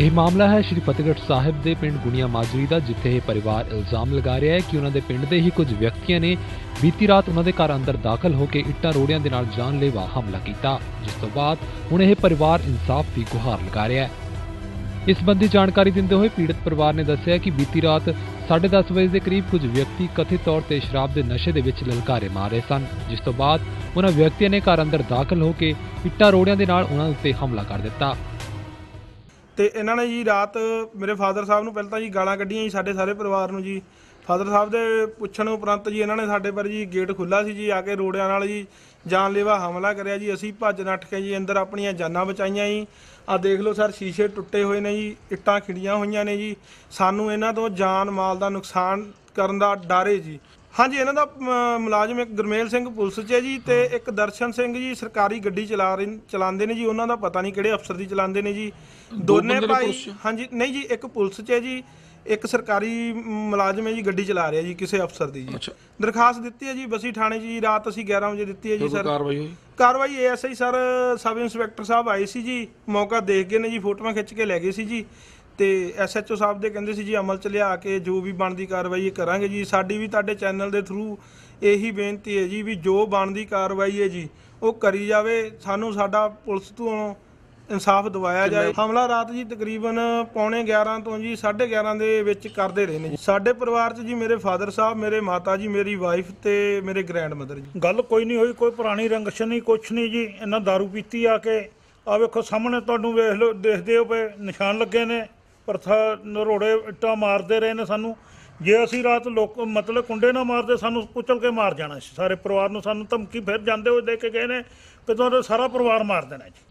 ਇਹ ਮਾਮਲਾ ਹੈ, ਸ਼੍ਰੀ ਫਤਿਹਗੜ੍ਹ ਸਾਹਿਬ ਦੇ ਪਿੰਡ ਗੁਣੀਆਂ ਮਾਜਰੀ ਦਾ, ਜਿੱਥੇ ਇਹ ਪਰਿਵਾਰ ਇਲਜ਼ਾਮ ਲਗਾ ਰਿਹਾ ਹੈ ਕਿ ਉਹਨਾਂ ਦੇ ਪਿੰਡ ਦੇ ਹੀ ਕੁਝ ਵਿਅਕਤੀਆਂ ਨੇ ਬੀਤੀ ਰਾਤ ਉਹਨਾਂ ਦੇ ਘਰ ਅੰਦਰ ਦਾਖਲ ਹੋ ਕੇ ਇੱਟਾਂ ਰੋੜਿਆਂ ਦੇ ਨਾਲ ਜਾਨਲੇਵਾ ਹਮਲਾ ਕੀਤਾ। ਜਿਸ ਤੋਂ ਬਾਅਦ ਹੁਣ ਇਹ ਪਰਿਵਾਰ ਇਨਸਾਫ ਦੀ ਗੁਹਾਰ ਲਗਾ ਰਿਹਾ ਹੈ। ਇਸ ਸੰਬੰਧੀ ਜਾਣਕਾਰੀ ਦਿੰਦੇ ਹੋਏ ਪੀੜਤ ਪਰਿਵਾਰ ਨੇ ਦੱਸਿਆ ਕਿ ਬੀਤੀ ਰਾਤ 10:30 ਵਜੇ ਦੇ ਕਰੀਬ ਕੁਝ ਵਿਅਕਤੀ ਕਥਿਤ ਤੌਰ ਤੇ ਸ਼ਰਾਬ ਦੇ ਨਸ਼ੇ ਦੇ ਵਿੱਚ ਲਲਕਾਰੇ ਮਾਰ ਰਹੇ ਸਨ। ਜਿਸ ਤੋਂ ਬਾਅਦ ਉਹਨਾਂ ਵਿਅਕਤੀਆਂ ਨੇ ਘਰ ਅੰਦਰ ਦਾਖਲ ਹੋ ਕੇ ਇੱਟਾਂ ਰੋੜਿਆਂ ਦੇ ਨਾਲ ਉਹਨਾਂ ਉੱਤੇ ਹਮਲਾ ਕਰ ਦਿੱਤਾ। ਤੇ ਇਹਨਾਂ ਨੇ ਜੀ ਰਾਤ ਮੇਰੇ ਫਾਦਰ ਸਾਹਿਬ ਨੂੰ ਪਹਿਲਾਂ ਤਾਂ ਜੀ ਗਾਲਾਂ ਕੱਢੀਆਂ ਜੀ ਸਾਡੇ ਸਾਰੇ ਪਰਿਵਾਰ ਨੂੰ ਜੀ। ਫਾਦਰ ਸਾਹਿਬ ਦੇ ਪੁੱਛਣ ਉਪਰੰਤ ਜੀ ਇਹਨਾਂ ਨੇ ਸਾਡੇ ਪਰ ਜੀ ਗੇਟ ਖੁੱਲਾ ਸੀ ਜੀ, ਆ ਕੇ ਰੋੜਿਆਂ ਨਾਲ ਜੀ ਜਾਨਲੇਵਾ ਹਮਲਾ ਕਰਿਆ ਜੀ। ਅਸੀਂ ਭੱਜ ਨੱਠ ਕੇ ਜੀ ਅੰਦਰ ਆਪਣੀਆਂ ਜਾਨਾਂ ਬਚਾਈਆਂ ਜੀ। ਆ ਦੇਖ ਲਓ ਸਰ, ਸ਼ੀਸ਼ੇ ਟੁੱਟੇ ਹੋਏ ਨੇ ਜੀ, ਇੱਟਾਂ ਖਿੜੀਆਂ ਹੋਈਆਂ ਨੇ ਜੀ। ਸਾਨੂੰ ਇਹਨਾਂ ਤੋਂ ਜਾਨ ਮਾਲ ਦਾ ਨੁਕਸਾਨ ਕਰਨ ਦਾ ਡਰ ਹੈ ਜੀ। ਹਾਂਜੀ ਇਹਨਾਂ ਦਾ ਅਮ, ਮੁਲਾਜ਼ਮ ਇੱਕ ਗੁਰਮੇਲ ਸਿੰਘ ਪੁਲਿਸ 'ਚ ਹੈ ਜੀ ਤੇ ਇੱਕ ਦਰਸ਼ਨ ਸਿੰਘ ਜੀ ਸਰਕਾਰੀ ਗੱਡੀ ਚਲਾ ਰਹੇ ਚਲਾਉਂਦੇ ਨੇ ਜੀ। ਉਹਨਾਂ ਦਾ ਪਤਾ ਨਹੀਂ ਕਿਹੜੇ ਅਫਸਰ ਦੀ ਚਲਾਉਂਦੇ ਨੇ ਜੀ। ਦੋਨੇ ਭਾਈ ਹਾਂਜੀ ਨਹੀਂ ਜੀ ਇੱਕ ਪੁਲਿਸ 'ਚ ਹੈ ਜੀ। ਇੱਕ ਸਰਕਾਰੀ ਮੁਲਾਜ਼ਮ ਹੈ ਜੀ ਗੱਡੀ ਚਲਾ ਰਿਹਾ ਜੀ ਕਿਸੇ ਅਫਸਰ ਦੀ ਜੀ। ਦਰਖਾਸਤ ਦਿੱਤੀ ਹੈ ਜੀ ਬਸੀ ਥਾਣੇ 'ਚ ਜੀ ਰਾਤ ਅਸੀਂ 11 ਵਜੇ ਦਿੱਤੀ ਹੈ ਜੀ ਸਰ। ਕਾਰਵਾਈ ਹੋਈ? ਕਾਰਵਾਈ ਐਸਆਈ ਸਰ ਸਬ ਇੰਸਪੈਕਟਰ ਸਾਹਿਬ ਆਏ ਸੀ ਜੀ। ਮੌਕਾ ਦੇਖ ਗਏ ਨੇ ਜੀ ਫੋਟੋਆਂ ਖਿੱਚ ਕੇ ਲੈ ਗਏ ਸੀ ਜੀ। ਤੇ ਐਸਐਚਓ ਸਾਹਿਬ ਦੇ ਕਹਿੰਦੇ ਸੀ ਜੀ ਅਮਲ ਚ ਲਿਆ ਕੇ ਜੋ ਵੀ ਬਣਦੀ ਕਾਰਵਾਈ ਇਹ ਕਰਾਂਗੇ ਜੀ। ਸਾਡੀ ਵੀ ਤੁਹਾਡੇ ਚੈਨਲ ਦੇ ਥਰੂ ਇਹੀ ਬੇਨਤੀ ਹੈ ਜੀ ਵੀ ਜੋ ਬਣਦੀ ਕਾਰਵਾਈ ਹੈ ਜੀ ਉਹ ਕਰੀ ਜਾਵੇ। ਸਾਨੂੰ ਸਾਡਾ ਪੁਲਿਸ ਤੋਂ ਇਨਸਾਫ ਦਿਵਾਇਆ ਜਾਏ। ਹਮਲਾ ਰਾਤ ਜੀ ਤਕਰੀਬਨ ਪੌਣੇ 11 ਤੋਂ ਜੀ 11:30 ਦੇ ਵਿੱਚ ਕਰਦੇ ਰਹੇ ਨੇ ਜੀ। ਸਾਡੇ ਪਰਿਵਾਰ 'ਚ ਜੀ ਮੇਰੇ ਫਾਦਰ ਸਾਹਿਬ ਮੇਰੇ ਮਾਤਾ ਜੀ ਮੇਰੀ ਵਾਈਫ ਤੇ ਮੇਰੇ ਗ੍ਰੈਂਡ ਮਦਰ ਜੀ। ਗੱਲ ਕੋਈ ਨਹੀਂ ਹੋਈ ਕੋਈ ਪੁਰਾਣੀ ਰੰਗਸ਼ ਨਹੀਂ ਕੁਛ ਨਹੀਂ ਜੀ। ਇਹਨਾਂ दारू ਪੀਤੀ ਆ ਕੇ। ਆ ਵੇਖੋ ਸਾਹਮਣੇ ਤੁਹਾਨੂੰ ਵੇਖ ਲਓ ਦੇਖਦੇ ਹੋ ਪਏ ਨਿਸ਼ਾਨ ਲੱਗੇ ਨੇ। ਪਰਥਾ ਨਰੋੜੇ ਇੱਟਾਂ ਮਾਰਦੇ ਰਹੇ ਨੇ ਸਾਨੂੰ। ਜੇ ਅਸੀਂ ਰਾਤ ਲੋਕ ਮਤਲਬ ਕੁੰਡੇ ਨਾ ਮਾਰਦੇ, ਸਾਨੂੰ ਕੁਚਲ ਕੇ ਮਾਰ ਜਾਣਾ ਸੀ। ਸਾਰੇ ਪਰਿਵਾਰ ਨੂੰ ਸਾਨੂੰ ਧਮਕੀ ਫਿਰ ਜਾਂਦੇ ਹੋਏ ਦੇ ਕੇ ਗਏ ਨੇ ਕਿ ਤੁਹਾਡਾ ਸਾਰਾ ਪਰਿਵਾਰ ਮਾਰ ਦੇਣਾ ਜੀ।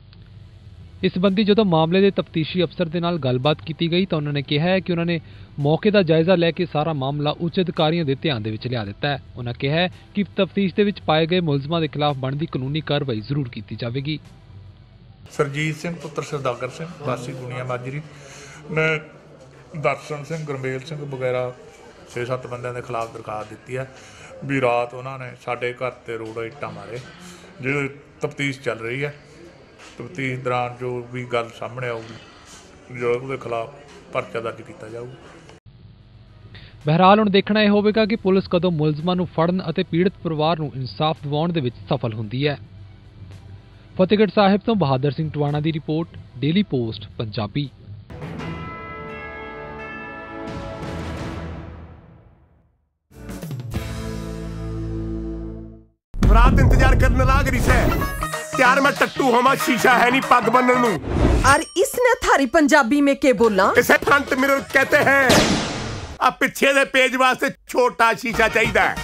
ਇਸ ਸੰਬੰਧੀ ਜਦੋਂ ਮਾਮਲੇ ਦੇ ਤਫਤੀਸ਼ੀ ਅਫਸਰ ਦੇ ਨਾਲ ਗੱਲਬਾਤ ਕੀਤੀ ਗਈ ਤਾਂ ਉਹਨਾਂ ਨੇ ਕਿਹਾ ਹੈ ਕਿ ਉਹਨਾਂ ਨੇ ਮੌਕੇ ਦਾ ਜਾਇਜ਼ਾ ਲੈ ਕੇ ਸਾਰਾ ਮਾਮਲਾ ਉੱਚ ਅਧਿਕਾਰੀਆਂ ਦੇ ਧਿਆਨ ਦੇ ਵਿੱਚ ਲਿਆ ਦਿੱਤਾ ਹੈ। ਉਹਨਾਂ ਕਿਹਾ ਕਿ ਤਫਤੀਸ਼ ਦੇ ਵਿੱਚ ਪਾਏ ਗਏ ਮੁਲਜ਼ਮਾਂ ਦੇ ਖਿਲਾਫ ਬਣਦੀ ਕਾਨੂੰਨੀ ਕਾਰਵਾਈ ਜ਼ਰੂਰ ਕੀਤੀ ਜਾਵੇਗੀ। ਸਰਜੀਤ ਸਿੰਘ, ਪੁੱਤਰ ਸਰਦਾਗਰ ਸਿੰਘ, ਵਾਸੀ ਦੁਨੀਆ ਮਾਜਰੀ ਨੇ ਦਰਸ਼ਨ ਸਿੰਘ, ਗੁਰਮੇਲ ਸਿੰਘ ਵਗੈਰਾ 6-7 ਬੰਦਿਆਂ ਦੇ ਖਿਲਾਫ ਦਰਖਾਸਤ ਦਿੱਤੀ ਹੈ ਵੀ ਰਾਤ ਉਹਨਾਂ ਨੇ ਸਾਡੇ ਘਰ ਤੇ ਰੋਡ ਇੱਟਾਂ ਮਾਰੇ, ਜਿਹੜੇ ਤਫਤੀਸ਼ ਚੱਲ ਰਹੀ ਹੈ। ਤਫਤੀਸ਼ ਦੌਰਾਨ ਜੋ ਵੀ ਗੱਲ ਸਾਹਮਣੇ ਆਊਗੀ, ਜੋ ਉਹਦੇ ਖਿਲਾਫ ਪਰਚਾ ਦਰਜ ਕੀਤਾ ਜਾਊਗਾ। ਬਹਿਰਾਲ, ਹੁਣ ਦੇਖਣਾ ਇਹ ਹੋਵੇਗਾ ਕਿ ਪੁਲਿਸ ਕਦੋਂ ਮੁਲਜ਼ਮਾਂ ਨੂੰ ਫੜਨ ਅਤੇ ਪੀੜਤ ਪਰਿਵਾਰ ਨੂੰ ਇਨਸਾਫ ਦਿਵਾਉਣ ਦੇ ਵਿੱਚ ਸਫਲ ਹੁੰਦੀ ਹੈ। ਫਤਿਹਗੜ੍ਹ ਸਾਹਿਬ ਤੋਂ ਬਹਾਦਰ ਸਿੰਘ ਟਵਾਣਾ ਦੀ ਰਿਪੋਰਟ ਡੇਲੀ ਪੋਸਟ ਪੰਜਾਬੀ ਰਾਤ ਇੰਤਜ਼ਾਰ ਕਰਨ ਲਾਗਰੀ ਸੇ ਤਿਆਰ ਮੈਂ ਟੱਟੂ ਹੋਵਾਂ ਸ਼ੀਸ਼ਾ ਹੈ ਨਹੀਂ ਪੱਗ ਬੰਨਣ ਨੂੰ और इसने थारी पंजाबी में के बोला ਇਸੇ ਫਰੰਟ ਮਿਰਰ ਕਹਤੇ ਹੈ ਆ ਪਿੱਛੇ ਦੇ ਪੇਜ ਵਾਸਤੇ ਛੋਟਾ ਸ਼ੀਸ਼ਾ ਚਾਹੀਦਾ ਹੈ